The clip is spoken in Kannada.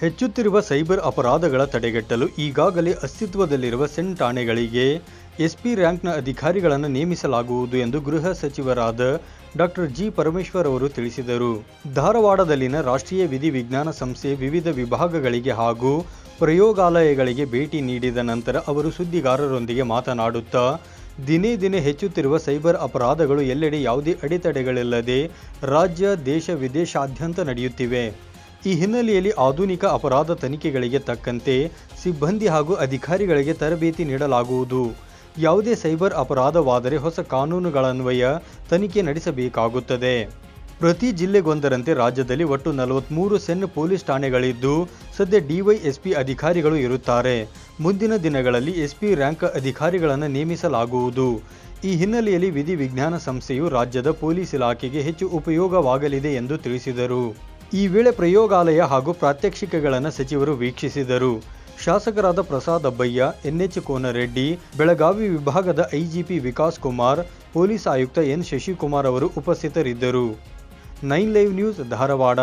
ಹೆಚ್ಚುತ್ತಿರುವ ಸೈಬರ್ ಅಪರಾಧಗಳ ತಡೆಗಟ್ಟಲು ಈಗಾಗಲೇ ಅಸ್ತಿತ್ವದಲ್ಲಿರುವ ಸೆನ್ ಠಾಣೆಗಳಿಗೆ ಎಸ್ಪಿ ರ್ಯಾಂಕ್ನ ಅಧಿಕಾರಿಗಳನ್ನು ನೇಮಿಸಲಾಗುವುದು ಎಂದು ಗೃಹ ಸಚಿವರಾದ ಡಾಕ್ಟರ್ ಜಿ ಪರಮೇಶ್ವರ್ ಅವರು ತಿಳಿಸಿದರು. ಧಾರವಾಡದಲ್ಲಿನ ರಾಷ್ಟ್ರೀಯ ವಿಧಿ ವಿಜ್ಞಾನ ಸಂಸ್ಥೆ ವಿವಿಧ ವಿಭಾಗಗಳಿಗೆ ಹಾಗೂ ಪ್ರಯೋಗಾಲಯಗಳಿಗೆ ಭೇಟಿ ನೀಡಿದ ನಂತರ ಅವರು ಸುದ್ದಿಗಾರರೊಂದಿಗೆ ಮಾತನಾಡುತ್ತಾ, ದಿನೇ ದಿನೇ ಹೆಚ್ಚುತ್ತಿರುವ ಸೈಬರ್ ಅಪರಾಧಗಳು ಎಲ್ಲೆಡೆ ಯಾವುದೇ ಅಡೆತಡೆಗಳಿಲ್ಲದೆ ರಾಜ್ಯ, ದೇಶ, ವಿದೇಶಾದ್ಯಂತ ನಡೆಯುತ್ತಿವೆ. ಈ ಹಿನ್ನೆಲೆಯಲ್ಲಿ ಆಧುನಿಕ ಅಪರಾಧ ತನಿಖೆಗಳಿಗೆ ತಕ್ಕಂತೆ ಸಿಬ್ಬಂದಿ ಹಾಗೂ ಅಧಿಕಾರಿಗಳಿಗೆ ತರಬೇತಿ ನೀಡಲಾಗುವುದು. ಯಾವುದೇ ಸೈಬರ್ ಅಪರಾಧವಾದರೆ ಹೊಸ ಕಾನೂನುಗಳನ್ವಯ ತನಿಖೆ ನಡೆಸಬೇಕಾಗುತ್ತದೆ. ಪ್ರತಿ ಜಿಲ್ಲೆಗೊಂದರಂತೆ ರಾಜ್ಯದಲ್ಲಿ ಒಟ್ಟು ನಲವತ್ತ್ಮೂರು ಸೆನ್ ಪೊಲೀಸ್ ಠಾಣೆಗಳಿದ್ದು, ಸದ್ಯ ಡಿವೈಎಸ್ಪಿ ಅಧಿಕಾರಿಗಳು ಇರುತ್ತಾರೆ. ಮುಂದಿನ ದಿನಗಳಲ್ಲಿ ಎಸ್ಪಿ ರ್ಯಾಂಕ್ ಅಧಿಕಾರಿಗಳನ್ನು ನೇಮಿಸಲಾಗುವುದು. ಈ ಹಿನ್ನೆಲೆಯಲ್ಲಿ ವಿಧಿ ವಿಜ್ಞಾನ ಸಂಸ್ಥೆಯು ರಾಜ್ಯದ ಪೊಲೀಸ್ ಇಲಾಖೆಗೆ ಹೆಚ್ಚು ಉಪಯೋಗವಾಗಲಿದೆ ಎಂದು ತಿಳಿಸಿದರು. ಈ ವೇಳೆ ಪ್ರಯೋಗಾಲಯ ಹಾಗೂ ಪ್ರಾತ್ಯಕ್ಷಿಕೆಗಳನ್ನು ಸಚಿವರು ವೀಕ್ಷಿಸಿದರು. ಶಾಸಕರಾದ ಪ್ರಸಾದ್ ಅಬ್ಬಯ್ಯ, ಎನ್ಎಚ್ ಕೋನರೆಡ್ಡಿ, ಬೆಳಗಾವಿ ವಿಭಾಗದ ಐಜಿಪಿ ವಿಕಾಸ್ ಕುಮಾರ್, ಪೊಲೀಸ್ ಆಯುಕ್ತ ಎನ್. ಶಶಿಕುಮಾರ್ ಅವರು ಉಪಸ್ಥಿತರಿದ್ದರು. Nine live news Dharwad.